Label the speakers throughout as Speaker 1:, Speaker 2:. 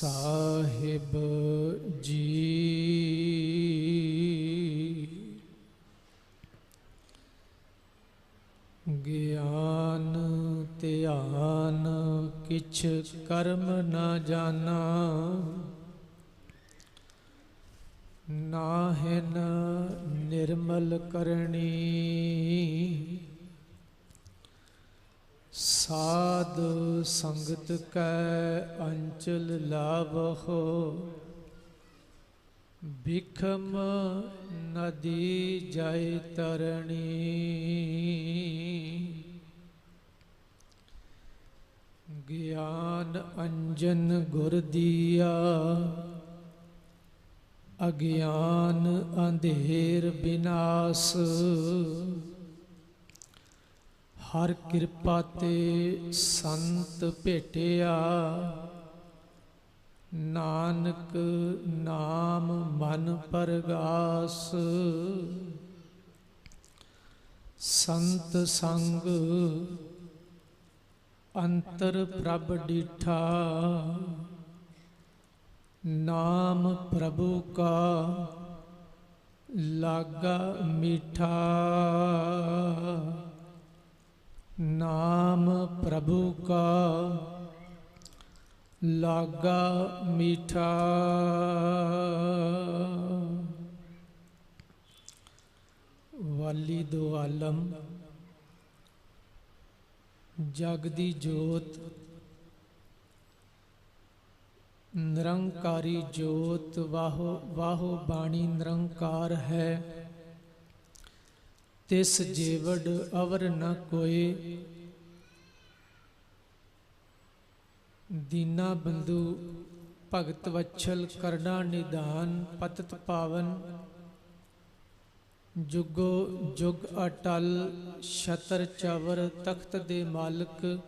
Speaker 1: ਸਾਹਿਬ ਜੀ। ਗਿਆਨ ਧਿਆਨ ਕਿਛ ਕਰਮ ਨਾ ਜਾਣਾ। ਨਾਹਿਨ ਨਿਰਮਲ ਕਰਣੀ। ਸਾਧ ਸੰਗਤ ਕੈ ਅੰਚਲ ਲਾਵਹੁ ਬਿਖਮ ਨਦੀ ਜੈ ਤਰਣੀ। ਗਿਆਨ ਅੰਜਨ ਗੁਰ ਦੀਆ, ਅਗਿਆਨ ਅੰਧੇਰ ਬਿਨਾਸ਼। ਹਰ ਕਿਰਪਾ ਤੇ ਸੰਤ ਭੇਟਿਆ। ਨਾਨਕ ਨਾਮ ਮਨ ਪਰਗਾਸ। ਸੰਤ ਸੰਗ ਅੰਤਰ ਪ੍ਰਭ ਡੀਠਾ। ਨਾਮ ਪ੍ਰਭੂ ਕਾ ਲਾਗਾ ਮੀਠਾ। ਨਾਮ ਪ੍ਰਭੂ ਕਾ ਲਾਗਾ ਮੀਠਾ। ਵਾਲੀ ਦੋ ਆਲਮ, ਜਗ ਦੀ ਜੋਤ, ਨਿਰੰਕਾਰੀ ਜੋਤ, ਵਾਹੋ ਵਾਹੋ ਬਾਣੀ ਨਿਰੰਕਾਰ ਹੈ। ਤਿਸ ਜੀਵੜ ਅਵਰ ਨ ਕੋਏ। ਦੀਨਾ ਬੰਧੂ, ਭਗਤ ਵਛਲ ਕਰਨਾ ਨਿਦਾਨ ਪਤਤ ਪਾਵਨ। ਜੁਗੋ ਜੁਗ ਅਟਲ, ਛਤਰ ਚਵਰ ਤਖਤ ਦੇ ਮਾਲਕ।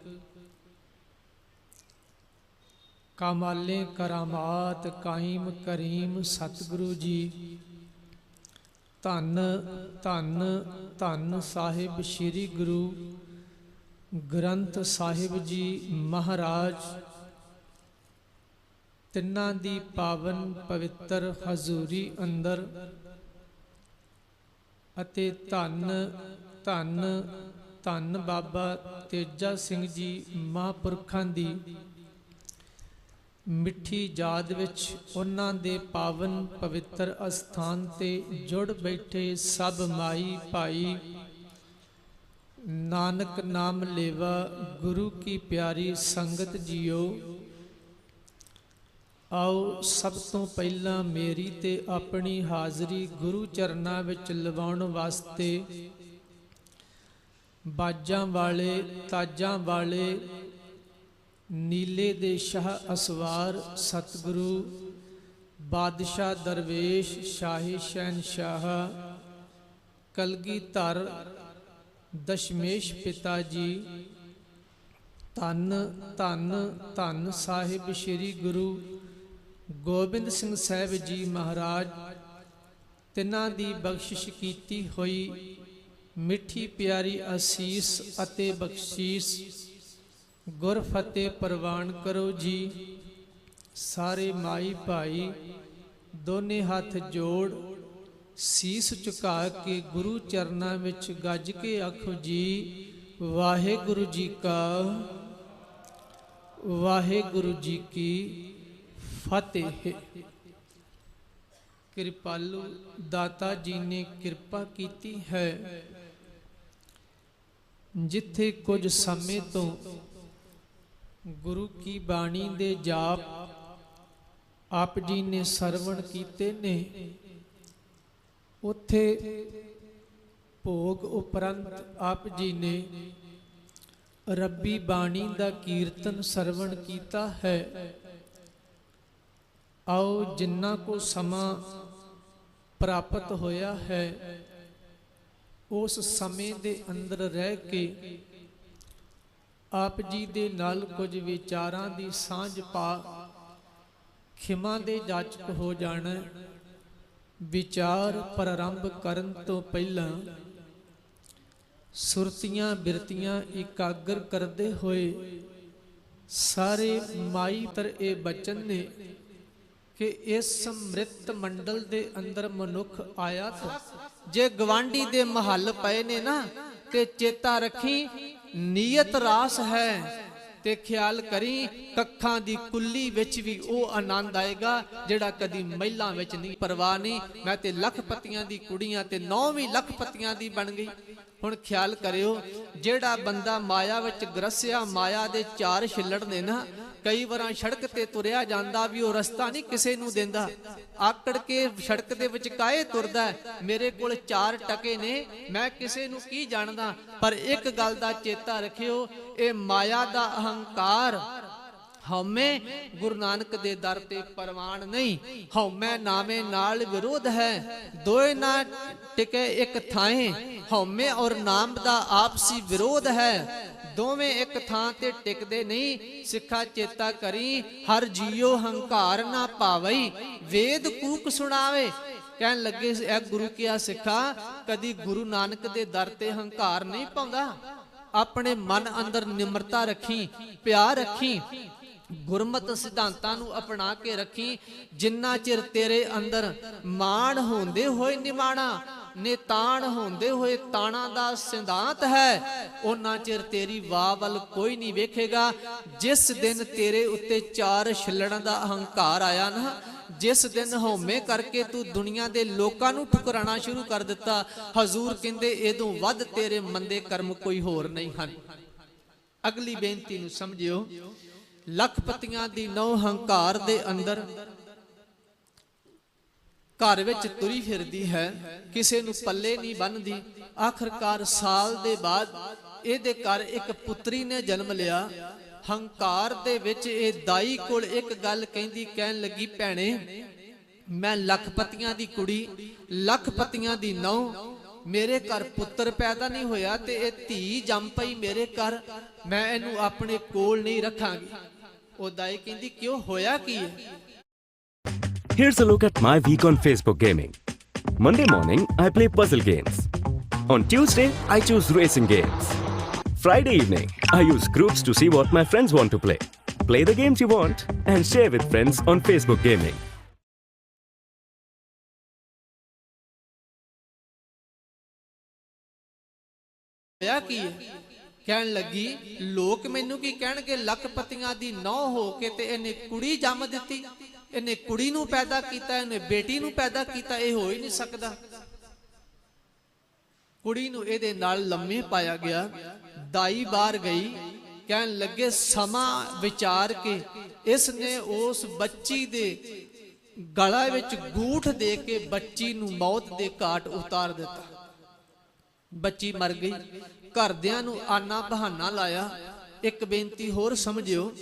Speaker 1: ਕਮਾਲੇ ਕਰਾਮਾਤ ਕਾਇਮ ਕਰੀਮ ਸਤਿਗੁਰੂ ਜੀ। ਧੰਨ ਧੰਨ ਧੰਨ ਸਾਹਿਬ ਸ੍ਰੀ ਗੁਰੂ ਗ੍ਰੰਥ ਸਾਹਿਬ ਜੀ ਮਹਾਰਾਜ। ਤਿੰਨਾਂ ਦੀ ਪਾਵਨ ਪਵਿੱਤਰ ਹਜ਼ੂਰੀ ਅੰਦਰ ਅਤੇ ਧੰਨ ਧੰਨ ਧੰਨ ਬਾਬਾ ਤੇਜਾ ਸਿੰਘ ਜੀ ਮਹਾਂਪੁਰਖਾਂ ਦੀ ਮਿੱਠੀ ਯਾਦ ਵਿੱਚ ਉਹਨਾਂ ਦੇ ਪਾਵਨ ਪਵਿੱਤਰ ਅਸਥਾਨ ਤੇ ਜੁੜ ਬੈਠੇ ਸਭ ਮਾਈ ਭਾਈ। ਨਾਨਕ ਨਾਮ ਲੇਵਾ, ਗੁਰੂ ਕੀ ਪਿਆਰੀ ਸੰਗਤ ਜੀਓ। ਆਓ ਸਭ ਤੋਂ ਪਹਿਲਾਂ ਮੇਰੀ ਤੇ ਆਪਣੀ ਹਾਜ਼ਰੀ ਗੁਰੂ ਚਰਨਾਂ ਵਿੱਚ ਲਵਾਉਣ ਵਾਸਤੇ। ਬਾਜਾਂ ਵਾਲੇ, ਤਾਜਾਂ ਵਾਲੇ ਨੀਲੇ ਦੇ ਸ਼ਾਹ ਅਸਵਾਰ ਸਤਿਗੁਰੂ, ਬਾਦਸ਼ਾਹ ਦਰਵੇਸ਼, ਸ਼ਾਹੀ ਸ਼ਹਿਨਸ਼ਾਹ ਕਲਗੀਧਰ ਦਸ਼ਮੇਸ਼ ਪਿਤਾ ਜੀ, ਧੰਨ ਧੰਨ ਧੰਨ ਸਾਹਿਬ ਸ੍ਰੀ ਗੁਰੂ ਗੋਬਿੰਦ ਸਿੰਘ ਸਾਹਿਬ ਜੀ ਮਹਾਰਾਜ, ਤਿਨਾਂ ਦੀ ਬਖਸ਼ਿਸ਼ ਕੀਤੀ ਹੋਈ ਮਿੱਠੀ ਪਿਆਰੀ ਅਸੀਸ ਅਤੇ ਬਖਸ਼ੀਸ਼ ਗੁਰ ਫਤਿਹ ਪ੍ਰਵਾਨ ਕਰੋ ਜੀ। ਸਾਰੇ ਮਾਈ ਭਾਈ, ਦੋਨੇ ਹੱਥ ਜੋੜ, ਸੀਸ ਝੁਕਾ ਕੇ ਗੁਰੂ ਚਰਨਾਂ ਵਿੱਚ ਗੱਜ ਕੇ ਆਖੋ ਜੀ, ਵਾਹਿਗੁਰੂ ਜੀ ਕਾ, ਵਾਹਿਗੁਰੂ ਜੀ ਕੀ ਫਤਿਹ। ਕਿਰਪਾਲੂ ਦਾਤਾ ਜੀ ਨੇ ਕਿਰਪਾ ਕੀਤੀ ਹੈ। ਜਿੱਥੇ ਕੁਝ ਸਮੇਂ ਤੋਂ ਗੁਰੂ ਕੀ ਬਾਣੀ ਦੇ ਜਾਪ ਆਪ ਜੀ ਨੇ ਸਰਵਣ ਕੀਤੇ ਨੇ, ਉੱਥੇ ਭੋਗ ਉਪਰੰਤ ਆਪ ਜੀ ਨੇ ਰੱਬੀ ਬਾਣੀ ਦਾ ਕੀਰਤਨ ਸਰਵਣ ਕੀਤਾ ਹੈ। ਆਓ ਜਿੰਨਾ ਕੋ ਸਮਾਂ ਪ੍ਰਾਪਤ ਹੋਇਆ ਹੈ, ਉਸ ਸਮੇਂ ਦੇ ਅੰਦਰ ਰਹਿ ਕੇ ਆਪ ਜੀ ਦੇ ਨਾਲ ਕੁਝ ਵਿਚਾਰਾਂ ਦੀ ਸਾਂਝ ਪਾ ਖਿਮਾ ਦੇ ਜਾਚਕ ਹੋ ਜਾਣਾ। ਵਿਚਾਰ ਪ੍ਰਾਰੰਭ ਕਰਨ ਤੋਂ ਪਹਿਲਾਂ ਸੁਰਤੀਆਂ ਬਿਰਤੀਆਂ ਇਕਾਗਰ ਕਰਦੇ ਹੋਏ ਸਾਰੇ ਮਾਈ ਤਰ ਇਹ ਬਚਨ ਨੇ ਕਿ ਇਸ ਸਮ੍ਰਿਤ ਮੰਡਲ ਦੇ ਅੰਦਰ ਮਨੁੱਖ ਆਇਆ ਤਾਂ ਜੇ ਗਵਾਂਢੀ ਦੇ ਮਹੱਲ ਪਏ ਨੇ ਨਾ ਤੇ ਚੇਤਾ ਰੱਖੀ ਨੀਅਤ ਰਾਸ ਹੈ ਤੇ ਖਿਆਲ ਕਰੀ, ਕੱਖਾਂ ਦੀ ਕੁੱਲੀ ਵਿੱਚ ਵੀ ਉਹ ਆਨੰਦ ਆਏਗਾ, ਜਿਹੜਾ ਕਦੀ ਮਹਿਲਾਂ ਵਿੱਚ ਨਹੀਂ, ਪਰਵਾਹ ਨਹੀਂ। ਮੈਂ ਤੇ ਲੱਖਪਤੀਆਂ ਦੀ ਕੁੜੀਆਂ ਤੇ ਨੌਵੀਂ ਲੱਖਪਤੀਆਂ ਦੀ ਬਣ ਗਈ। ਹੁਣ ਖਿਆਲ ਕਰਿਓ, ਜਿਹੜਾ ਬੰਦਾ ਮਾਇਆ ਵਿੱਚ ਗਰਸਿਆ, ਮਾਇਆ ਦੇ ਚਾਰ ਛਿੱਲੜ ਨੇ ਨਾ ਕਈ ਵਾਰਾਂ ਸੜਕ ਤੇ ਤੁਰਿਆ ਜਾਂਦਾ ਵੀ ਉਹ ਰਸਤਾ ਨਹੀਂ ਕਿਸੇ ਨੂੰ ਦਿੰਦਾ। ਆਕੜ ਕੇ ਸੜਕ ਦੇ ਵਿੱਚ ਕਾਏ ਤੁਰਦਾ ਮੇਰੇ ਕੋਲ ਚਾਰ ਟਕੇ ਨੇ, ਮੈਂ ਕਿਸੇ ਨੂੰ ਕੀ ਜਾਣਦਾ? ਪਰ ਇੱਕ ਗੱਲ ਦਾ ਚੇਤਾ ਰੱਖਿਓ, ਇਹ ਮਾਇਆ ਦਾ ਅਹੰਕਾਰ। ਹਉਮੈ ਗੁਰੂ ਨਾਨਕ ਦੇ ਦਰ ਤੇ ਪਰਵਾਨ ਨਹੀਂ। ਹਉਮੈ ਨਾਵੇਂ ਨਾਲ ਵਿਰੋਧ ਹੈ। ਦੋਏ ਨਾ ਟਿਕੇ ਇੱਕ ਥਾਂ ਹਉਮੈ ਔਰ ਨਾਮ ਦਾ ਆਪਸੀ ਵਿਰੋਧ ਹੈ। ਦੋਵੇਂ ਇੱਕ ਥਾਂ ਤੇ ਟਿਕਦੇ ਨਹੀਂ, ਸਿੱਖਾ ਚੇਤਾ ਕਰੀ, ਹਰ ਜੀਉ ਹੰਕਾਰ ਨਾ ਪਾਵਈ, ਵੇਦ ਕੂਕ ਸੁਣਾਵੇ। ਕਹਿਣ ਲੱਗੇ ਇਹ ਗੁਰੂ ਕੀਆ ਸਿੱਖਾ, ਕਦੀ ਗੁਰੂ ਨਾਨਕ ਦੇ ਦਰ ਤੇ ਹੰਕਾਰ ਨਹੀਂ ਪਾਉਂਦਾ। ਆਪਣੇ ਮਨ ਅੰਦਰ ਨਿਮਰਤਾ ਰੱਖੀ, ਪਿਆਰ ਰੱਖੀ ਗੁਰਮਤ ਸਿਧਾਂਤਾਂ ਨੂੰ ਅਪਣਾ ਕੇ ਰੱਖੀ, ਜਿੰਨਾ ਚਿਰ ਤੇਰੇ ਅੰਦਰ ਮਾਣ ਹੁੰਦੇ ਹੋਏ ਨਿਮਾਣਾ ਨਿਤਾਣ ਹੁੰਦੇ ਹੋਏ ਤਾਣਾ ਦਾ ਸਿਧਾਂਤ ਹੈ ਉਹਨਾਂ ਚਿਰ ਤੇਰੀ ਵਾਹ ਵੱਲ ਕੋਈ ਨਹੀਂ ਵੇਖੇਗਾ। ਜਿਸ ਦਿਨ ਤੇਰੇ ਉੱਤੇ ਚਾਰ ਛਿੱਲੜਾਂ ਦਾ ਅਹੰਕਾਰ ਆਇਆ ਨਾ, ਜਿਸ ਦਿਨ ਹਉਮੈ ਕਰਕੇ ਤੂੰ ਦੁਨੀਆ ਦੇ ਲੋਕਾਂ ਨੂੰ ਠੁਕਰਾਣਾ ਸ਼ੁਰੂ ਕਰ ਦਿੱਤਾ, ਹਜ਼ੂਰ ਕਹਿੰਦੇ ਇਹਦੋਂ ਵੱਧ ਤੇਰੇ ਮੰਦੇ ਕਰਮ ਕੋਈ ਹੋਰ ਨਹੀਂ ਹਨ। ਅਗਲੀ ਬੇਨਤੀ ਨੂੰ ਸਮਝਿਓ ਲੱਖਪਤੀਆਂ ਦੀ ਨੌ ਹੰਕਾਰ ਦੇ ਅੰਦਰ ਘਰ ਵਿੱਚ ਤੁਰੀ ਫਿਰਦੀ ਹੈ, ਕਿਸੇ ਨੂੰ ਪੱਲੇ ਨਹੀਂ ਬੰਨਦੀ। ਆਖਰਕਾਰ ਸਾਲ ਦੇ ਬਾਅਦ ਇਹਦੇ ਘਰ ਇੱਕ ਪੁੱਤਰੀ ਨੇ ਜਨਮ ਲਿਆ। ਹੰਕਾਰ ਦੇ ਵਿੱਚ ਇਹ ਦਾਈ ਕੋਲ ਇੱਕ ਗੱਲ ਕਹਿੰਦੀ, ਕਹਿਣ ਲੱਗੀ, ਭੈਣੇ, ਮੈਂ ਲੱਖਪਤੀਆਂ ਦੀ ਕੁੜੀ, ਲੱਖਪਤੀਆਂ ਦੀ ਨੌ ਮੇਰੇ ਘਰ ਪੁੱਤਰ ਪੈਦਾ ਨਹੀਂ ਹੋਇਆ ਤੇ ਇਹ ਧੀ ਜੰਮ ਪਈ ਮੇਰੇ ਘਰ। ਮੈਂ ਇਹਨੂੰ ਆਪਣੇ ਕੋਲ ਨਹੀਂ ਰੱਖਾਂਗੀ। ਉਹ ਦਾਈ ਕਹਿੰਦੀ ਕਿਉਂ ਹੋਇਆ ਕੀ ਹੈ
Speaker 2: Here's a look at my week on Facebook Gaming. Monday morning, I play puzzle games. On Tuesday, I choose racing games. Friday evening, I use groups to see what my friends want to play. Play the games you want and share with friends on Facebook Gaming.
Speaker 1: ਹੋਇਆ ਕੀ ਹੈ ਕਹਿਣ ਲੱਗੀ, ਲੋਕ ਮੈਨੂੰ ਕੀ ਕਹਿਣਗੇ? ਲੱਖ ਪਤੀਆਂ ਦੀ ਨੌ ਹੋ ਕੇ ਤੇ ਇਹਨੇ ਕੁੜੀ ਜੰਮ ਦਿੱਤੀ। ਇਹਨੇ ਕੁੜੀ ਨੂੰ ਪੈਦਾ ਕੀਤਾ, ਇਹਨੇ ਬੇਟੀ ਨੂੰ ਪੈਦਾ ਕੀਤਾ, ਇਹ ਹੋ ਹੀ ਨਹੀਂ ਸਕਦਾ। ਕੁੜੀ ਨੂੰ ਇਹਦੇ ਨਾਲ ਲੰਮੇ ਪਾਇਆ ਗਿਆ। ਦਾਈ ਬਾਹਰ ਗਈ। ਕਹਿਣ ਲੱਗੇ, ਸਮਾਂ ਵਿਚਾਰ ਕੇ ਇਸ ਨੇ ਉਸ ਬੱਚੀ ਦੇ ਗਲਾ ਵਿੱਚ ਗੂਠ ਦੇ ਕੇ ਬੱਚੀ ਨੂੰ ਮੌਤ ਦੇ ਘਾਟ ਉਤਾਰ ਦਿੱਤਾ। ਬੱਚੀ ਮਰ ਗਈ। ਘਰਦਿਆਂ ਨੂੰ ਆਨਾ ਬਹਾਨਾ ਲਾਇਆ। ਇੱਕ ਬੇਨਤੀ ਹੋਰ ਸਮਝਿਓ,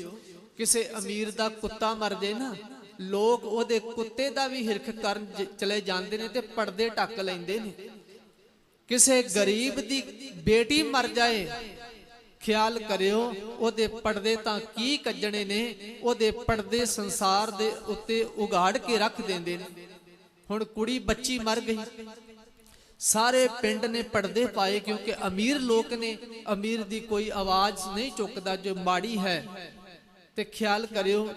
Speaker 1: ਕਿਸੇ ਅਮੀਰ ਦਾ ਕੁੱਤਾ ਮਰ ਜੇ ਨਾ, ਲੋਕ ਉਹਦੇ ਕੁੱਤੇ ਦਾ ਵੀ ਹਿਰਖ ਕਰਨ ਚਲੇ ਜਾਂਦੇ ਨੇ ਤੇ ਪਰਦੇ ਢੱਕ ਲੈਂਦੇ ਨੇ। ਕਿਸੇ ਗਰੀਬ ਦੀ ਬੇਟੀ ਮਰ ਜਾਏ, ਖਿਆਲ ਕਰਿਓ, ਉਹਦੇ ਪਰਦੇ ਤਾਂ ਕੀ ਕੱਜਣੇ ਨੇ, ਉਹਦੇ ਪਰਦੇ ਸੰਸਾਰ ਦੇ ਉੱਤੇ ਉਗਾੜ ਕੇ ਰੱਖ ਦਿੰਦੇ ਨੇ। ਹੁਣ ਕੁੜੀ ਬੱਚੀ ਮਰ ਗਈ। ਸਾਰੇ ਪਿੰਡ ਨੇ ਪਰਦੇ ਪਾਏ ਕਿਉਂਕਿ ਅਮੀਰ ਲੋਕ ਨੇ, ਅਮੀਰ ਦੀ ਕੋਈ ਆਵਾਜ਼ ਨਹੀਂ ਚੁੱਕਦਾ ਜੋ ਮਾੜੀ ਹੈ। ਤੇ ਖਿਆਲ ਕਰਿਓ,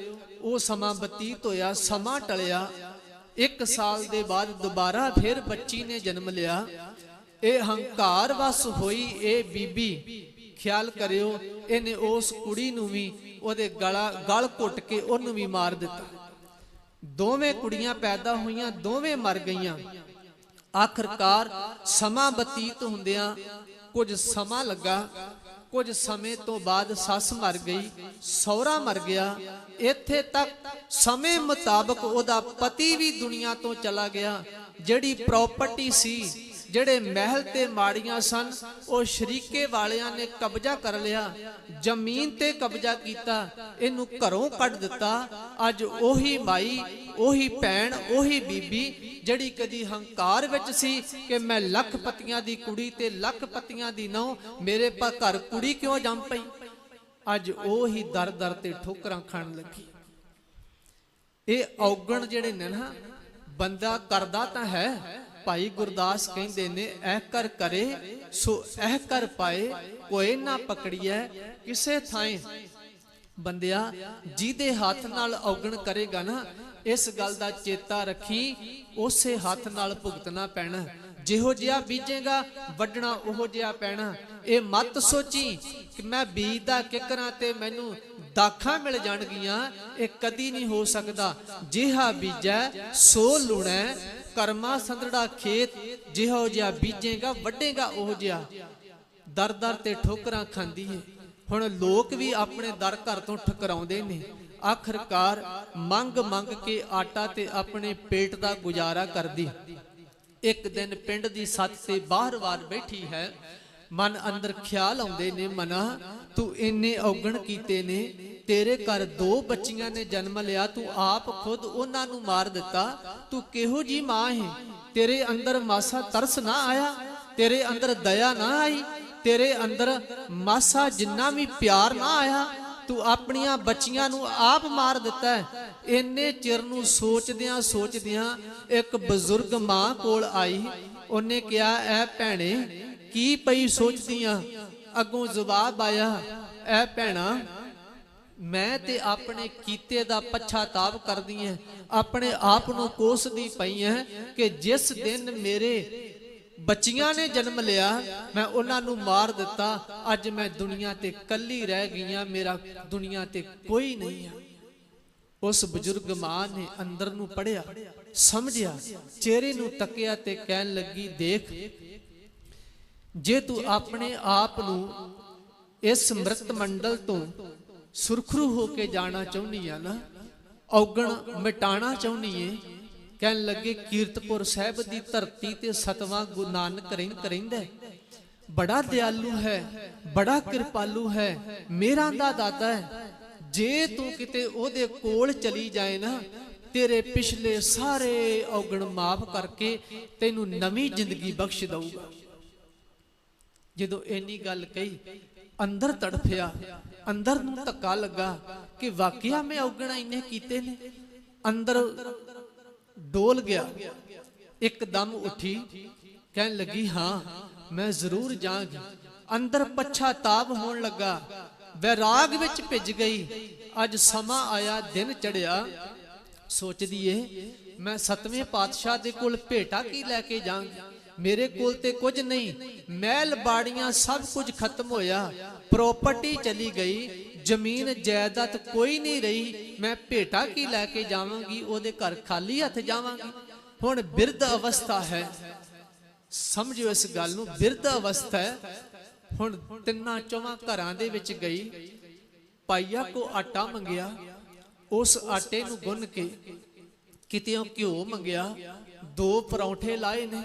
Speaker 1: ਉਹ ਸਮਾਂ ਬਤੀਤ ਹੋਇਆ, ਸਮਾਂ ਟਲਿਆ। ਇੱਕ ਸਾਲ ਦੇ ਬਾਅਦ ਦੁਬਾਰਾ ਫਿਰ ਬੱਚੀ ਨੇ ਜਨਮ ਲਿਆ। ਇਹ ਹੰਕਾਰ ਵਸ ਹੋਈ ਇਹ ਬੀਬੀ। ਖਿਆਲ ਕਰਿਓ, ਇਹਨੇ ਉਸ ਕੁੜੀ ਨੂੰ ਵੀ, ਉਹਦੇ ਗਲਾ, ਗਲ ਘੁੱਟ ਕੇ ਉਹਨੂੰ ਵੀ ਮਾਰ ਦਿੱਤਾ। ਦੋਵੇਂ ਕੁੜੀਆਂ ਪੈਦਾ ਹੋਈਆਂ, ਦੋਵੇਂ ਮਰ ਗਈਆਂ। ਆਖਰਕਾਰ ਸਮਾਂ ਬਤੀਤ ਹੁੰਦਿਆਂ ਕੁਝ ਸਮਾਂ ਲੱਗਾ, ਕੁਝ ਸਮੇਂ ਤੋਂ ਬਾਅਦ ਸੱਸ ਮਰ ਗਈ, ਸਹੁਰਾ ਮਰ ਗਿਆ। ਇੱਥੇ ਤੱਕ ਸਮੇਂ ਮੁਤਾਬਕ ਉਹਦਾ ਪਤੀ ਵੀ ਦੁਨੀਆ ਤੋਂ ਚਲਾ ਗਿਆ। ਜਿਹੜੀ ਪ੍ਰਾਪਰਟੀ ਸੀ, ਜਿਹੜੇ ਮਹਿਲ ਤੇ ਮਾੜੀਆਂ ਸਨ, ਉਹ ਸ਼ਰੀਕੇ ਵਾਲਿਆਂ ਨੇ ਕਬਜ਼ਾ ਕਰ ਲਿਆ। ਜ਼ਮੀਨ ਤੇ ਕਬਜ਼ਾ ਕੀਤਾ, ਇਹਨੂੰ ਘਰੋਂ ਕੱਢ ਦਿੱਤਾ। ਅੱਜ ਉਹੀ ਮਾਈ ਉਹੀ ਭੈਣ, ਉਹੀ ਬੀਬੀ ਜਿਹੜੀ ਕਦੀ ਹੰਕਾਰ ਵਿੱਚ ਸੀ ਕਿ ਮੈਂ ਲੱਖ ਪਤੀਆਂ ਦੀ ਕੁੜੀ ਤੇ ਲੱਖ ਪਤੀਆਂ ਦੀ ਨੌ ਮੇਰੇ ਪਾ, ਘਰ ਕੁੜੀ ਕਿਉਂ ਜੰਮ ਪਈ? ਅੱਜ ਉਹੀ ਦਰ ਦਰ ਤੇ ਠੋਕਰਾਂ ਖਾਣ ਲੱਗੀ। ਇਹ ਔਗਣ ਜਿਹੜੇ ਨੇ ਨਾ, ਬੰਦਾ ਕਰਦਾ ਤਾਂ ਹੈ, ਭਾਈ ਗੁਰਦਾਸ ਕਹਿੰਦੇ ਨੇ, ਇਹ ਕਰ ਕਰੇ, ਸੋ ਇਹ ਕਰ ਪਾਏ, ਕੋਈ ਨਾ ਪਕੜੀਐ, ਕਿਸੇ ਥਾਂ ਬੰਦਿਆ, ਜਿਹਦੇ ਹੱਥ ਨਾਲ ਔਗਣ ਕਰੇਗਾ ਨਾ ਇਸ ਗੱਲ ਦਾ ਚੇਤਾ ਰੱਖੀ, ਉਸੇ ਹੱਥ ਨਾਲ ਭੁਗਤਣਾ ਪੈਣਾ। ਜਿਹੋ ਜਿਹਾ ਬੀਜੇਗਾ, ਵੱਢਣਾ ਉਹੋ ਜਿਹਾ ਪੈਣਾ। ਇਹ ਮਤ ਸੋਚੀ ਕਿ ਮੈਂ ਬੀਜਦਾ ਕਿਕਰਾਂ ਤੇ ਮੈਨੂੰ ਦਾਖਾਂ ਮਿਲ ਜਾਣਗੀਆਂ, ਇਹ ਕਦੀ ਨਹੀਂ ਹੋ ਸਕਦਾ। ਜਿਹਾ ਬੀਜੈ, ਸੋ ਲੁਣੈ, ਕਰਮਾ ਸੰਧੜਾ ਖੇਤ, ਜਿਹੋ ਜਿਹਾ ਬੀਜੇਗਾ, ਵੱਢੇਗਾ ਉਹ ਜਿਹਾ। ਦਰ ਦਰ ਤੇ ਠੋਕਰਾਂ ਖਾਂਦੀ ਏ। ਹੁਣ ਲੋਕ ਵੀ ਆਪਣੇ ਦਰ ਘਰ ਤੋਂ ਠਕਰਾਉਂਦੇ ਨੇ। ਆਖਰਕਾਰ ਮੰਗ ਮੰਗ ਕੇ ਆਟਾ ਤੇ ਆਪਣੇ ਪੇਟ ਦਾ ਗੁਜ਼ਾਰਾ ਕਰਦੀ। ਇੱਕ ਦਿਨ ਪਿੰਡ ਦੀ ਸੱਤ ਤੇ ਬਾਹਰ-ਬਾਰ ਬੈਠੀ ਹੈ। ਮਨ ਅੰਦਰ ਖਿਆਲ ਆਉਂਦੇ ਨੇ, ਮਨਾ, ਤੂੰ ਇੰਨੇ ਔਗਣ ਕੀਤੇ ਨੇ, ਤੇਰੇ ਘਰ ਦੋ ਬੱਚੀਆਂ ਨੇ ਜਨਮ ਲਿਆ, ਤੂੰ ਆਪ ਖੁਦ ਉਹਨਾਂ ਨੂੰ ਮਾਰ ਦਿੱਤਾ, ਤੂੰ ਕਿਹੋ ਜੀ ਮਾਂ ਹੈ? ਤੇਰੇ ਅੰਦਰ ਮਾਸਾ ਤਰਸ ਨਾ ਆਇਆ, ਤੇਰੇ ਅੰਦਰ ਦਇਆ ਨਾ ਆਈ, ਤੇਰੇ ਅੰਦਰ ਮਾਸਾ ਜਿੰਨਾ ਵੀ ਪਿਆਰ ਨਾ ਆਇਆ ਤੂੰ ਆਪਣੀਆਂ ਬੱਚੀਆਂ ਨੂੰ ਆਪ ਮਾਰ ਦਿੱਤਾ ਇੰਨੇ ਚਿਰ ਨੂੰ ਸੋਚਦਿਆਂ ਸੋਚਦਿਆਂ ਇੱਕ ਬਜ਼ੁਰਗ ਮਾਂ ਕੋਲ ਆਈ। ਉਹਨੇ ਕਿਹਾ, ਐ ਭੈਣੇ, ਕੀ ਪਈ ਸੋਚਦੀਆਂ? ਅੱਗੋਂ ਜਵਾਬ ਆਇਆ, ਐ ਭੈਣਾ, ਮੈਂ ਤੇ ਆਪਣੇ ਕੀਤੇ ਦਾ ਪਛਤਾਵ ਕਰਦੀ ਐ। ਆਪਣੇ ਆਪ ਨੂੰ ਕੋਸਦੀ ਪਈ ਐ ਕਿ ਜਿਸ ਦਿਨ ਮੇਰੇ ਬੱਚੀਆਂ ਨੇ ਜਨਮ ਲਿਆ, ਮੈਂ ਉਹਨਾਂ ਨੂੰ ਮਾਰ ਦਿੱਤਾ, ਅੱਜ ਮੈਂ ਦੁਨੀਆ ਤੇ ਕੱਲੀ ਰਹਿ ਗਈਆਂ ਮੇਰਾ ਦੁਨੀਆ ਤੇ ਕੋਈ ਨਹੀਂ ਆ ਉਸ ਬਜ਼ੁਰਗ ਮਾਂ ਨੇ ਅੰਦਰ ਨੂੰ ਪੜਿਆ ਸਮਝਿਆ, ਚਿਹਰੇ ਨੂੰ ਤੱਕਿਆ ਤੇ ਕਹਿਣ ਲੱਗੀ, ਦੇਖ, ਜੇ ਤੂੰ ਆਪਣੇ ਆਪ ਨੂੰ ਇਸ ਮ੍ਰਿਤ ਮੰਡਲ ਤੋਂ ਸੁਰਖਰੂ ਹੋ ਕੇ ਜਾਣਾ ਚਾਹੁੰਦੀ ਆ ਨਾ, ਔਗਣ ਮਿਟਾਣਾ ਚਾਹੁੰਦੀ ਏ ਕਹਿਣ ਲੱਗੇ ਕੀਰਤਪੁਰ ਸਾਹਿਬ ਦੀ ਧਰਤੀ ਤੇ ਸਤਵਾਂ ਗੁਰੂ ਨਾਨਕ ਰਹਿੰਦਾ ਬੜਾ ਦਿਆਲੂ ਹੈ, ਬੜਾ ਕਿਰਪਾਲੂ ਹੈ, ਮੇਰਾ ਦਾ ਦਾਤਾ ਹੈ। ਜੇ ਤੂੰ ਕਿਤੇ ਉਹਦੇ ਕੋਲ ਚਲੀ ਜਾਏ ਨਾ, ਤੇਰੇ ਪਿਛਲੇ ਸਾਰੇ ਔਗਣ ਮਾਫ ਕਰਕੇ ਤੈਨੂੰ ਨਵੀਂ ਜ਼ਿੰਦਗੀ ਬਖਸ਼ ਦਊਗਾ। ਜਦੋਂ ਇੰਨੀ ਗੱਲ ਕਹੀ, ਅੰਦਰ ਤੜਫਿਆ, ਅੰਦਰ ਨੂੰ ਧੱਕਾ ਲੱਗਾ ਕਿ ਵਾਕਿਆ ਮੈਂ ਔਗਣਾ ਇੰਨੇ ਕੀਤੇ ਨੇ? ਅੰਦਰ ਡੋਲ ਗਿਆ। ਇੱਕਦਮ ਉੱਠੀ, ਕਹਿਣ ਲੱਗੀ, ਹਾਂ, ਮੈਂ ਜ਼ਰੂਰ ਜਾਵਾਂਗੀ। ਅੰਦਰ ਪਛਤਾਪ ਹੋਣ ਲੱਗਾ। ਵੈਰਾਗ ਵਿੱਚ ਭਿੱਜ ਗਈ। ਅੱਜ ਸਮਾਂ ਆਇਆ, ਦਿਨ ਚੜਿਆ ਸੋਚਦੀ ਏ ਮੈਂ ਸਤਵੇਂ ਪਾਤਸ਼ਾਹ ਦੇ ਕੋਲ ਭੇਟਾ ਕੀ ਲੈ ਕੇ ਜਾਵਾਂਗੀ? ਮੇਰੇ ਕੋਲ ਤੇ ਕੁਝ ਨਹੀਂ। ਮਹਿਲ ਬਾੜੀਆਂ ਸਭ ਕੁਝ ਖਤਮ ਹੋਇਆ। ਪ੍ਰਾਪਰਟੀ ਚਲੀ ਗਈ। ਜ਼ਮੀਨ ਜਾਇਦਾਦ ਕੋਈ ਨਹੀਂ ਰਹੀ, ਮੈਂ ਭੇਟਾ ਕੀ ਲੈ ਕੇ ਜਾਵਾਂਗੀ, ਉਹਦੇ ਘਰ ਖਾਲੀ ਹੱਥ ਜਾਵਾਂਗੀ। ਹੁਣ ਬਿਰਧ ਅਵਸਥਾ ਹੈ। ਸਮਝਿਓ ਇਸ ਗੱਲ ਨੂੰ, ਬਿਰਧ ਅਵਸਥਾ ਹੈ। ਹੁਣ ਤਿੰਨਾਂ ਚੌਵਾਂ ਘਰਾਂ ਦੇ ਵਿੱਚ ਗਈ। ਪਾਈਆ ਕੋ ਆਟਾ ਮੰਗਿਆ, ਉਸ ਆਟੇ ਨੂੰ ਗੁੰਨ ਕੇ ਕਿਤੇੋਂ ਘਿਓ ਮੰਗਿਆ, ਦੋ ਪਰੌਂਠੇ ਲਾਏ ਨੇ।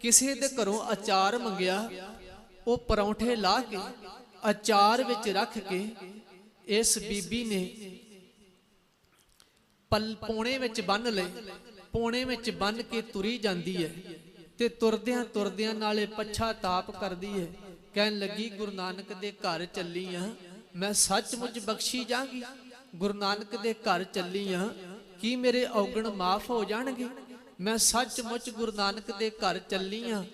Speaker 1: ਕਿਸੇ ਦੇ ਘਰੋਂ ਅਚਾਰ ਮੰਗਿਆ, ਉਹ ਪਰੌਂਠੇ ਲਾ ਕੇ ਅਚਾਰ ਵਿੱਚ ਰੱਖ ਕੇ ਇਸ ਬੀਬੀ ਨੇ ਪਲ ਪੋਣੇ ਵਿੱਚ ਬੰਨ ਲਏ, ਪੋਣੇ ਵਿੱਚ ਬੰਨ ਕੇ ਤੁਰੀ ਜਾਂਦੀ ਹੈ ਤੇ ਤੁਰਦਿਆਂ ਤੁਰਦਿਆਂ ਨਾਲੇ ਪਛਤਾਪ ਕਰਦੀ ਹੈ। ਕਹਿਣ ਲੱਗੀ, ਗੁਰੂ ਨਾਨਕ ਦੇ ਘਰ ਚੱਲੀ ਆ, ਮੈਂ ਸੱਚਮੁੱਚ ਬਖਸ਼ੀ ਜਾਗੀ। ਗੁਰੂ ਨਾਨਕ ਦੇ ਘਰ ਚੱਲੀ ਆ, ਕੀ ਮੇਰੇ ਔਗਣ ਮਾਫ ਹੋ ਜਾਣਗੇ? ਮੈਂ ਸੱਚਮੁੱਚ ਗੁਰੂ ਨਾਨਕ ਦੇ ਘਰ ਚੱਲੀ ਆ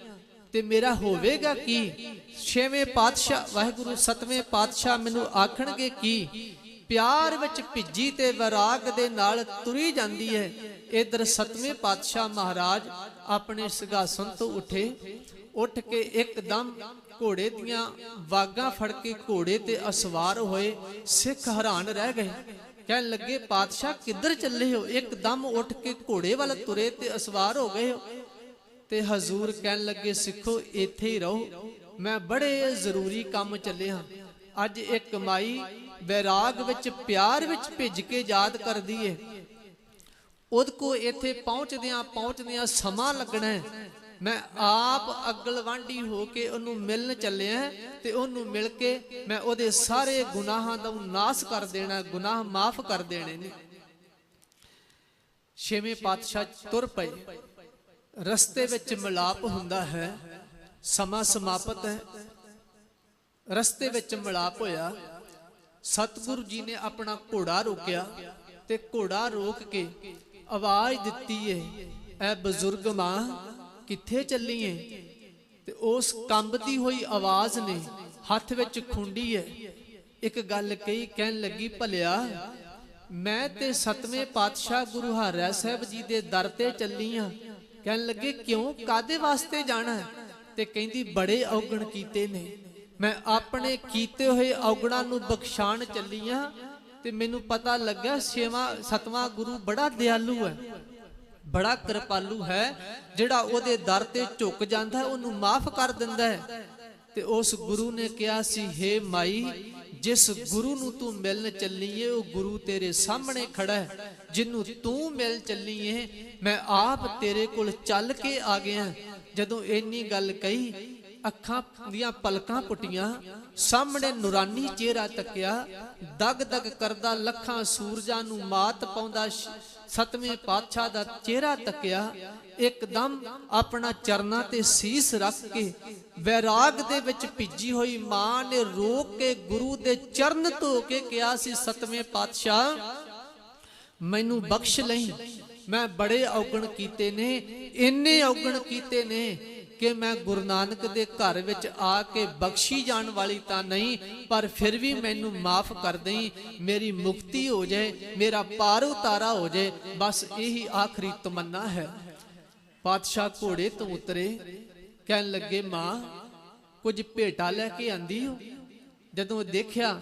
Speaker 1: ਤੇ ਮੇਰਾ ਹੋਵੇਗਾ ਕੀ? ਛੇਵੇਂ ਪਾਤਸ਼ਾਹ, ਵਾਹਿਗੁਰੂ ਸਤਵੇਂ ਪਾਤਸ਼ਾਹ ਮੈਨੂੰ ਆਖਣਗੇ ਕੀ? ਪਿਆਰ ਵਿੱਚ ਭਿੱਜੀ ਤੇ ਵਿਰਾਗ ਦੇ ਨਾਲ ਤੁਰੀ ਜਾਂਦੀ ਹੈ। ਇਧਰ ਸਤਵੇਂ ਪਾਤਸ਼ਾਹ ਮਹਾਰਾਜ ਆਪਣੇ ਸਿੰਘਾਸਨ ਤੋਂ ਉੱਠੇ। ਉੱਠ ਕੇ ਇੱਕਦਮ ਘੋੜੇ ਦੀਆਂ ਵਾਗਾਂ ਫੜ ਕੇ ਘੋੜੇ ਤੇ ਅਸਵਾਰ ਹੋਏ। ਸਿੱਖ ਹੈਰਾਨ ਰਹਿ ਗਏ। ਕਹਿਣ ਲੱਗੇ, ਪਾਤਸ਼ਾਹ, ਕਿੱਧਰ ਚੱਲੇ ਹੋ? ਇੱਕਦਮ ਉੱਠ ਕੇ ਘੋੜੇ ਵੱਲ ਤੁਰੇ ਤੇ ਅਸਵਾਰ ਹੋ ਗਏ। ਹੋ ਤੇ ਹਜ਼ੂਰ ਕਹਿਣ ਲੱਗੇ, ਸਿੱਖੋ, ਇੱਥੇ ਹੀ ਰਹੋ। ਮੈਂ ਬੜੇ ਜ਼ਰੂਰੀ ਕੰਮ ਚੱਲਿਆ ਅੱਜ ਇੱਕ ਮਾਈ ਬੈਰਾਗ ਵਿੱਚ, ਪਿਆਰ ਵਿੱਚ ਭਿੱਜ ਕੇ ਯਾਦ ਕਰਦੀ ਏ। ਉਹਦ ਕੋ ਇੱਥੇ ਪਹੁੰਚਦਿਆਂ ਪਹੁੰਚਦਿਆਂ ਸਮਾਂ ਲੱਗਣਾ ਹੈ ਮੈਂ ਆਪ ਅਗਲ ਵਾਂਢੀ ਹੋ ਕੇ ਉਹਨੂੰ ਮਿਲਣ ਚੱਲਿਆ ਤੇ ਉਹਨੂੰ ਮਿਲ ਕੇ ਮੈਂ ਉਹਦੇ ਸਾਰੇ ਗੁਨਾਹਾਂ ਦਾ ਨਾਸ ਕਰ ਦੇਣਾ ਗੁਨਾਹ ਮਾਫ ਕਰ ਦੇਣੇ ਨੇ। ਛੇਵੇਂ ਪਾਤਸ਼ਾਹ ਤੁਰ ਪਏ। ਰਸਤੇ ਵਿੱਚ ਮਿਲਾਪ ਹੁੰਦਾ ਹੈ, ਸਮਾਂ ਸਮਾਪਤ ਹੈ। ਰਸਤੇ ਵਿੱਚ ਮਿਲਾਪ ਹੋਇਆ, ਸਤਿਗੁਰੂ ਜੀ ਨੇ ਆਪਣਾ ਘੋੜਾ ਰੋਕਿਆ ਤੇ ਘੋੜਾ ਰੋਕ ਕੇ ਆਵਾਜ਼ ਦਿੱਤੀ ਏ, ਐ ਬਜ਼ੁਰਗ ਮਾਂ, ਕਿੱਥੇ ਚੱਲੀਏ? ਤੇ ਉਸ ਕੰਬਦੀ ਹੋਈ ਆਵਾਜ਼ ਨੇ ਹੱਥ ਵਿੱਚ ਖੁੰਡੀ ਏ। ਇੱਕ ਗੱਲ ਕਹੀ, ਕਹਿਣ ਲੱਗੀ, ਭਲਿਆ, ਮੈਂ ਤੇ ਸਤਵੇਂ ਪਾਤਸ਼ਾਹ ਗੁਰੂ ਹਰਿ ਸਾਹਿਬ ਜੀ ਦੇ ਦਰ ਤੇ ਚੱਲੀ ਆ। ਕਹਿਣ ਲੱਗੇ ਕਿਉਂ? ਕਾਦੇ ਵਾਸਤੇ ਜਾਣਾ ਹੈ? ਤੇ ਕਹਿੰਦੀ ਬੜੇ ਔਗਣ ਕੀਤੇ ਨੇ। ਮੈਂ ਆਪਣੇ ਕੀਤੇ ਹੋਏ ਔਗਣਾਂ ਨੂੰ ਬਖਸ਼ਾਣ ਚੱਲੀ ਆ ਤੇ ਮੈਨੂੰ ਪਤਾ ਲੱਗਾ ਛੇਵਾਂ ਸਤਵਾਂ ਗੁਰੂ ਬੜਾ ਦਿਆਲੂ ਹੈ। ਬੜਾ ਕਿਰਪਾਲੂ ਹੈ। ਜਿਹੜਾ ਉਹਦੇ ਦਰ ਤੇ ਝੁਕ ਜਾਂਦਾ ਹੈ, ਉਹਨੂੰ ਮਾਫ ਕਰ ਦਿੰਦਾ ਹੈ। ਤੇ ਉਸ ਗੁਰੂ ਨੇ ਕਿਹਾ ਸੀ ਹੇ ਮਾਈ ਜਿਸ ਗੁਰੂ ਨੂੰ ਤੂੰ ਮਿਲਣ ਚੱਲੀ ਏ ਉਹ ਗੁਰੂ ਤੇਰੇ ਸਾਹਮਣੇ ਖੜਾ ਹੈ। ਜਿਹਨੂੰ ਤੂੰ ਮਿਲ ਚੱਲੀ ਏ ਮੈਂ ਆਪ ਤੇਰੇ ਕੋਲ ਚੱਲ ਕੇ ਆ ਗਿਆ। ਜਦੋਂ ਇੰਨੀ ਗੱਲ ਕਹੀ, ਅੱਖਾਂ ਦੀਆਂ ਪਲਕਾਂ ਪੁੱਟੀਆਂ, ਸਾਹਮਣੇ ਨੂਰਾਨੀ ਚਿਹਰਾ ਤੱਕਿਆ ਦਗ ਦਗ ਕਰਦਾ ਲੱਖਾਂ ਸੂਰਜਾਂ ਨੂੰ ਮਾਤ ਪਾਉਂਦਾ ਸਤਵੇਂ ਪਾਤਸ਼ਾਹ ਦਾ ਚਿਹਰਾ ਤੱਕਿਆ, ਇੱਕਦਮ ਆਪਣਾ ਚਰਨਾਂ ਤੇ ਸੀਸ ਰੱਖ ਕੇ ਵੈਰਾਗ ਦੇ ਵਿੱਚ ਭਿੱਜੀ ਹੋਈ ਮਾਂ ਨੇ ਰੋਕ ਕੇ ਗੁਰੂ ਦੇ ਚਰਨ ਧੋ ਕੇ ਕਿਹਾ ਸੀ, ਸਤਵੇਂ ਪਾਤਸ਼ਾਹ, ਮੈਨੂੰ ਬਖਸ਼ ਲਈ। ਮੈਂ ਬੜੇ ਔਗਣ ਕੀਤੇ ਨੇ, ਇੰਨੇ ਔਗਣ ਕੀਤੇ ਨੇ ਕਿ ਮੈਂ ਗੁਰੂ ਨਾਨਕ ਦੇ ਘਰ ਵਿੱਚ ਆ ਕੇ ਬਖਸ਼ੀ ਜਾਣ ਵਾਲੀ ਤਾਂ ਨਹੀਂ, ਪਰ ਫਿਰ ਵੀ ਮੈਨੂੰ ਮਾਫ ਕਰ ਦੇਈ, ਮੇਰੀ ਮੁਕਤੀ ਹੋ ਜਾਏ, ਮੇਰਾ ਪਾਰ ਉਤਾਰਾ ਹੋ ਜਾਏ, ਬਸ ਇਹੀ ਆਖਰੀ ਤਮੰਨਾ ਹੈ। ਪਾਤਸ਼ਾਹ ਘੋੜੇ ਤੋਂ ਉਤਰੇ, ਕਹਿਣ ਲੱਗੇ, ਮਾਂ, ਕੁਝ ਭੇਟਾ ਲੈ ਕੇ ਆਂਦੀ ਹੋ ਜਦੋਂ ਦੇਖਿਆ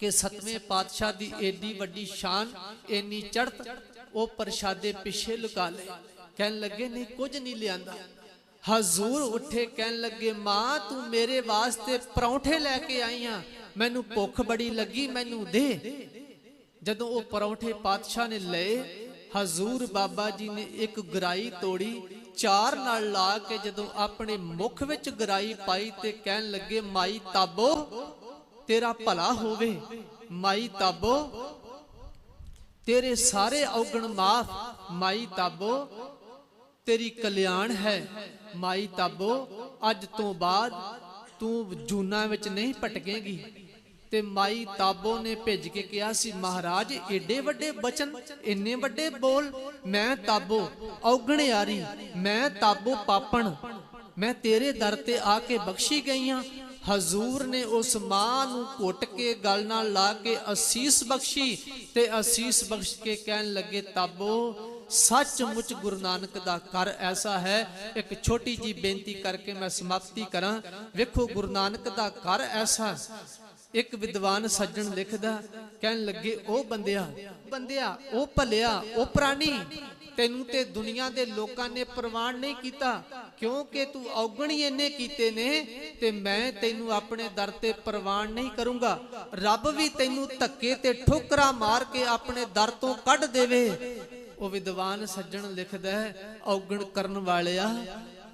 Speaker 1: ਕਿ ਸਤਵੇਂ ਪਾਤਸ਼ਾਹ ਦੀ ਏਡੀ ਵੱਡੀ ਸ਼ਾਨ ਇੰਨੀ ਚੜ੍ਹਤ, ਉਹ ਪ੍ਰਸ਼ਾਦੇ ਪਿੱਛੇ ਲੁਕਾ ਲਏ। ਕਹਿਣ ਲੱਗੇ, ਨਹੀਂ, ਕੁਝ ਨਹੀਂ ਲਿਆਂਦਾ। ਹਜ਼ੂਰ ਉੱਠੇ ਕਹਿਣ ਲੱਗੇ, ਮਾਂ, ਤੂੰ ਮੇਰੇ ਵਾਸਤੇ ਪਰੌਂਠੇ ਲੈ ਕੇ ਆਈ ਆ। ਮੈਨੂੰ ਭੁੱਖ ਬੜੀ ਲੱਗੀ, ਮੈਨੂੰ ਦੇ। ਜਦੋਂ ਉਹ ਪਰੌਂਠੇ ਪਾਤਸ਼ਾਹ ਨੇ ਲਏ, ਹਜ਼ੂਰ ਬਾਬਾ ਜੀ ਨੇ ਇੱਕ ਗਰਾਈ ਤੋੜੀ, ਚਾਰ ਨਾਲ ਲਾ ਕੇ ਜਦੋਂ ਆਪਣੇ ਮੁਖ ਵਿੱਚ ਗਰਾਈ ਪਾਈ ਤੇ ਕਹਿਣ ਲੱਗੇ, ਮਾਈ ਤਾਬੋ, ਤੇਰਾ ਭਲਾ ਹੋਵੇ। ਮਾਈ ਤਾਬੋ, ਤੇਰੇ ਸਾਰੇ ਔਗਣ ਮਾਫ। ਮਾਈ ਤਾਬੋ ਤੇਰੀ ਕਲਿਆਣ ਹੈ। ਮਾਈ ਤਾਬੋ, ਅੱਜ ਤੋਂ ਬਾਅਦ ਤੂੰ ਜੂਨਾ ਵਿੱਚ ਨਹੀਂ ਭਟਕੇਗੀ। ਤੇ ਮਾਈ ਤਾਬੋ ਨੇ ਭੇਜ ਕੇ ਕਿਹਾ ਸੀ, ਮਹਾਰਾਜ, ਏਡੇ ਵੱਡੇ ਬਚਨ, ਇੰਨੇ ਵੱਡੇ ਬੋਲ, ਮੈਂ ਤਾਬੋ ਔਗਣਿਆਰੀ, ਮੈਂ ਤਾਬੋ ਪਾਪਣ, ਮੈਂ ਤੇਰੇ ਦਰ ਤੇ ਆ ਕੇ ਬਖਸ਼ੀ ਗਈ ਹਾਂ ਹਜ਼ੂਰ ਨੇ ਉਸ ਮਾਂ ਨੂੰ ਘੁੱਟ ਕੇ ਗਲ ਨਾਲ ਲਾ ਕੇ ਅਸੀਸ ਬਖਸ਼ੀ ਤੇ ਅਸੀਸ ਬਖਸ਼ ਕੇ ਕਹਿਣ ਲੱਗੇ, ਤਾਬੋ ਸੱਚਮੁੱਚ ਗੁਰੂ ਨਾਨਕ ਦਾ ਕਰ ਐਸਾ ਹੈ, ਇੱਕ ਛੋਟੀ ਜੀ ਬੇਨਤੀ ਕਰਕੇ ਮੈਂ ਸਮਾਪਤੀ ਕਰਾਂ। ਵੇਖੋ, ਗੁਰੂ ਨਾਨਕ ਦਾ ਕਰ ਐਸਾ। ਇੱਕ ਵਿਦਵਾਨ ਸੱਜਣ ਲਿਖਦਾ, ਕਹਿਣ ਲੱਗੇ, ਉਹ ਬੰਦਿਆ ਬੰਦਿਆ, ਉਹ ਭਲਿਆ, ਉਹ ਪ੍ਰਾਣੀ, ਤੈਨੂੰ ਤੇ ਦੁਨੀਆ ਦੇ ਲੋਕਾਂ ਨੇ ਪ੍ਰਵਾਨ ਨਹੀਂ ਕੀਤਾ, ਕਿਉਂਕਿ ਤੂੰ ਔਗਣ ਹੀ ਇੰਨੇ ਕੀਤੇ ਨੇ ਤੇ ਮੈਂ ਤੈਨੂੰ ਆਪਣੇ ਦਰ ਤੇ ਪ੍ਰਵਾਨ ਨਹੀਂ ਕਰੂੰਗਾ। ਰੱਬ ਵੀ ਤੈਨੂੰ ਧੱਕੇ ਤੇ ਠੋਕਰਾਂ ਮਾਰ ਕੇ ਆਪਣੇ ਦਰ ਤੋਂ ਕੱਢ ਦੇਵੇ। ਉਹ ਵਿਦਵਾਨ ਸੱਜਣ ਲਿਖਦਾ ਹੈ, ਔਗਣ ਕਰਨ ਵਾਲਿਆ,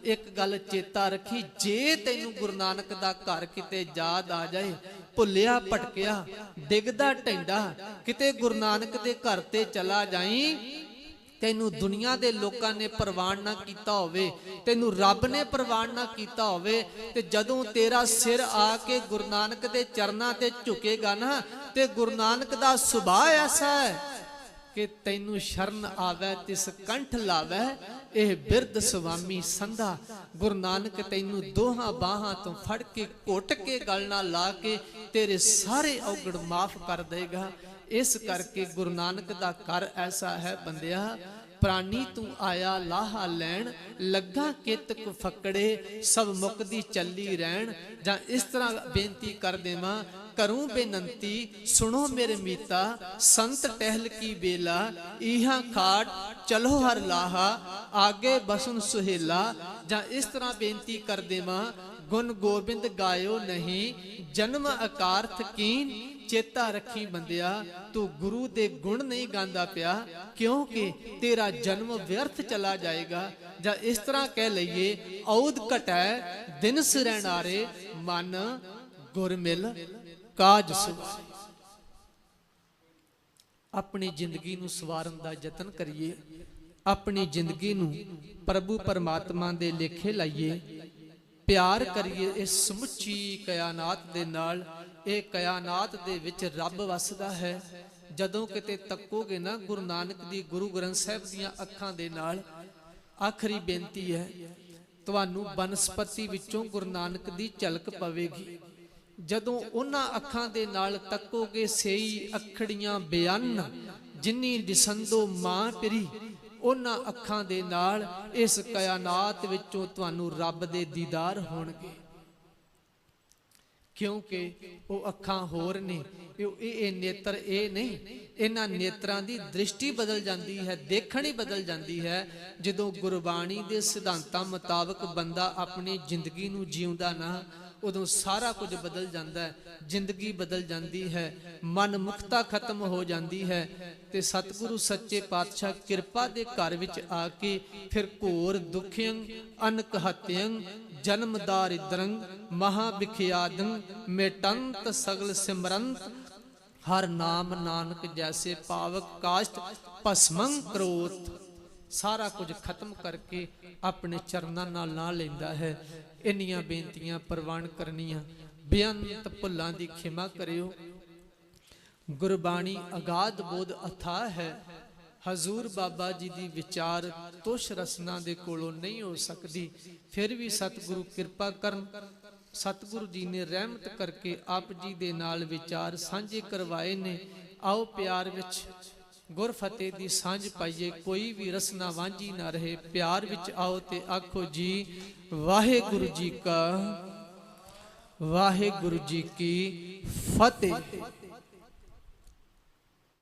Speaker 1: ਇੱਕ ਗੱਲ ਚੇਤਾ ਰੱਖੀ, ਜੇ ਤੈਨੂੰ ਗੁਰੂ ਨਾਨਕ ਦਾ ਘਰ ਕਿਤੇ ਯਾਦ ਆ ਜਾਏ, ਭੁੱਲਿਆ ਭਟਕਿਆ, ਡਿੱਗਦਾ ਢੈਂਡਾ, ਕਿਤੇ ਗੁਰੂ ਨਾਨਕ ਦੇ ਘਰ ਤੇ ਚਲਾ ਜਾਈ, ਤੈਨੂੰ ਦੁਨੀਆ ਦੇ ਲੋਕਾਂ ਨੇ ਪ੍ਰਵਾਨ ਨਾ ਕੀਤਾ ਹੋਵੇ, ਤੈਨੂੰ ਰੱਬ ਨੇ ਪ੍ਰਵਾਨ ਨਾ ਕੀਤਾ ਹੋਵੇ, ਤੇ ਜਦੋਂ ਤੇਰਾ ਸਿਰ ਆ ਕੇ ਗੁਰੂ ਨਾਨਕ ਦੇ ਚਰਨਾਂ ਤੇ ਝੁਕੇਗਾ ਨਾ, ਤੇ ਗੁਰੂ ਨਾਨਕ ਦਾ ਸੁਭਾਅ ਐਸਾ ਹੈ ਕਿ ਤੈਨੂੰ ਸ਼ਰਨ ਆਵੇ, ਤਿਸ ਕੰਠ ਲਾਵੇ, ਇਹ ਬਿਰਧ ਸੁਆਮੀ ਸੰਧਾ। ਗੁਰੂ ਨਾਨਕ ਤੈਨੂੰ ਦੋਹਾਂ ਬਾਹਾਂ ਤੋਂ ਫੜ ਕੇ, ਘੁੱਟ ਕੇ ਗਲ ਨਾਲ ਲਾ ਕੇ ਤੇਰੇ ਸਾਰੇ ਔਗਣ ਮਾਫ ਕਰ ਦੇਗਾ। ਇਸ ਕਰਕੇ ਗੁਰੂ ਨਾਨਕ ਦਾ ਕਰ ਐਸਾ ਹੈ ਬੰਦਿਆ ਪ੍ਰਾਨੀ ਤੂੰ ਆਇਆ ਲਾਹਾ ਲੈਣ, ਲੱਗਾ ਕਿਤ ਕੁ ਫਕੜੇ, ਸਭ ਮੁਕਦੀ ਚੱਲੀ ਰਹਿਣ। ਜਾਂ ਇਸ ਤਰ੍ਹਾਂ ਬੇਨਤੀ ਕਰ ਦੇਵਾਂ ਕਰੂੰ ਬੇਨੰਤੀ, ਸੁਣੋ ਮੇਰੇ ਮੀਤਾ, ਸੰਤ ਟਹਿਲ ਕੀ ਬੇਲਾ ਇਹਾਂ ਖਾਟ, ਚਲੋ ਹਰ ਲਾਹਾ, ਆਗੇ ਬਸਨ ਸੁਹੇਲਾ, ਜਾਂ ਇਸ ਤਰ੍ਹਾਂ ਬੇਨਤੀ ਕਰ ਦੇਵਾਂ, ਗੁਣ ਗੋਬਿੰਦ ਗਾਇਓ ਨਹੀਂ, ਜਨਮ ਅਕਾਰਥ ਕੀਨ, ਚੇਤਾ ਰੱਖੀ ਬੰਦਿਆ, ਤੂੰ ਗੁਰੂ ਦੇ ਗੁਣ ਨਹੀਂ ਗਾਉਂਦਾ ਪਿਆ, ਕਿਉਂਕਿ ਤੇਰਾ ਜਨਮ ਵਿਅਰਥ ਚਲਾ ਜਾਏਗਾ, ਜਾਂ ਇਸ ਤਰ੍ਹਾਂ ਕਹਿ ਲਈਏ ਔਦ ਘਟੈ ਦਿਨ ਸਰਣਾਰੇ ਮਨ ਗੁਰ ਮਿਲ ਕਾਜ ਸੁਭਾਈ ਆਪਣੀ ਜ਼ਿੰਦਗੀ ਨੂੰ ਸਵਾਰਨ ਦਾ ਯਤਨ ਕਰੀਏ। ਆਪਣੀ ਜ਼ਿੰਦਗੀ ਨੂੰ ਪ੍ਰਭੂ ਪਰਮਾਤਮਾ ਦੇ ਲੇਖੇ ਲਾਈਏ। ਪਿਆਰ ਕਰੀਏ ਇਸ ਸਮੁੱਚੀ ਕਾਇਨਾਤ ਦੇ ਨਾਲ। ਇਹ ਕਾਇਨਾਤ ਦੇ ਵਿੱਚ ਰੱਬ ਵਸਦਾ ਹੈ। ਜਦੋਂ ਕਿਤੇ ਤੱਕੋਗੇ ਨਾ ਗੁਰੂ ਨਾਨਕ ਦੀ, ਗੁਰੂ ਗ੍ਰੰਥ ਸਾਹਿਬ ਦੀਆਂ ਅੱਖਾਂ ਦੇ ਨਾਲ। ਆਖਰੀ ਬੇਨਤੀ ਹੈ, ਤੁਹਾਨੂੰ ਬਨਸਪਤੀ ਵਿੱਚੋਂ ਗੁਰੂ ਨਾਨਕ ਦੀ ਝਲਕ ਪਵੇਗੀ। ਜਦੋਂ ਉਹਨਾਂ ਅੱਖਾਂ ਦੇ ਨਾਲ ਤੱਕੋਗੇ ਸਈ ਅੱਖੜੀਆਂ ਬਿਆਨ, ਜਿੰਨੀ ਦਿਸੰਦੋ ਮਾਂ ਤੇਰੀ, ਉਹਨਾਂ ਅੱਖਾਂ ਦੇ ਨਾਲ ਇਸ ਕਾਇਨਾਤ ਵਿੱਚੋਂ ਤੁਹਾਨੂੰ ਰੱਬ ਦੇ ਦੀਦਾਰ ਹੋਣਗੇ। ਕਿਉਂਕਿ ਉਹ ਅੱਖਾਂ ਹੋਰ ਨੇ, ਇਹ ਇਹ ਨੇਤਰ ਇਹ ਨਹੀਂ, ਇਹਨਾਂ ਨੇਤਰਾਂ ਦੀ ਦ੍ਰਿਸ਼ਟੀ ਬਦਲ ਜਾਂਦੀ ਹੈ, ਦੇਖਣ ਹੀ ਬਦਲ ਜਾਂਦੀ ਹੈ। ਜਦੋਂ ਗੁਰਬਾਣੀ ਦੇ ਸਿਧਾਂਤਾਂ ਮੁਤਾਬਕ ਬੰਦਾ ਆਪਣੀ ਜ਼ਿੰਦਗੀ ਨੂੰ ਜਿਉਂਦਾ ਨਾ ਉਦੋਂ ਸਾਰਾ ਕੁਝ ਬਦਲ ਜਾਂਦਾ ਹੈ, ਜ਼ਿੰਦਗੀ ਬਦਲ ਜਾਂਦੀ ਹੈ, ਮਨ ਮੁਖਤਾ ਖਤਮ ਹੋ ਜਾਂਦੀ ਹੈ ਤੇ ਸਤਿਗੁਰੂ ਸੱਚੇ ਪਾਤਸ਼ਾਹ ਕਿਰਪਾ ਦੇ ਘਰ ਵਿੱਚ ਆ ਕੇ ਫਿਰ ਘੋਰ ਦੁਖਿਆਂ ਅਨਕ ਹਤਿਆਂ ਜਨਮ ਦਾਰਿਦਰੰ ਮਹਾ ਵਿਖਿਆਦੰ ਮੇਟੰਤ ਸਗਲ ਸਿਮਰੰਤ, ਹਰ ਨਾਮ ਨਾਨਕ ਜੈਸੇ ਪਾਵਕ ਕਾਸ਼ਟ ਭਸਮੰ ਕਰੋਤ। ਸਾਰਾ ਕੁਝ ਖਤਮ ਕਰਕੇ ਆਪਣੇ ਚਰਨਾਂ ਨਾਲ ਲਾ ਲੈਂਦਾ ਹੈ। ਇੰਨੀਆਂ ਬੇਨਤੀਆਂ ਪ੍ਰਵਾਨ ਕਰਨੀਆਂ। ਬੇਅੰਤ ਭੁੱਲਾਂ ਦੀ ਖਿਮਾ ਕਰਿਓ। ਗੁਰਬਾਣੀ ਅਗਾਧ ਬੋਧ ਅਥਾ ਹੈ। ਹਜ਼ੂਰ ਬਾਬਾ ਜੀ ਦੀ ਵਿਚਾਰ ਤੁਸ਼ ਰਸਨਾ ਦੇ ਕੋਲੋਂ ਨਹੀਂ ਹੋ ਸਕਦੀ। ਫਿਰ ਵੀ ਸਤਿਗੁਰੂ ਕਿਰਪਾ ਕਰਨ। ਸਤਿਗੁਰੂ ਜੀ ਨੇ ਰਹਿਮਤ ਕਰਕੇ ਆਪ ਜੀ ਦੇ ਨਾਲ ਵਿਚਾਰ ਸਾਂਝੇ ਕਰਵਾਏ ਨੇ। ਆਓ ਪਿਆਰ ਵਿੱਚ ਗੁਰ ਫਤਿਹ ਦੀ ਸਾਂਝ ਪਾਈਏ, ਕੋਈ ਵੀ ਰਸਨਾ ਵਾਂਝੀ ਨਾ ਰਹੇ। ਪਿਆਰ ਵਿੱਚ ਆਓ ਤੇ ਆਖੋ ਜੀ, ਵਾਹਿਗੁਰੂ ਜੀ ਕਾ, ਵਾਹਿਗੁਰੂ ਜੀ ਕੀ ਫਤਿਹ।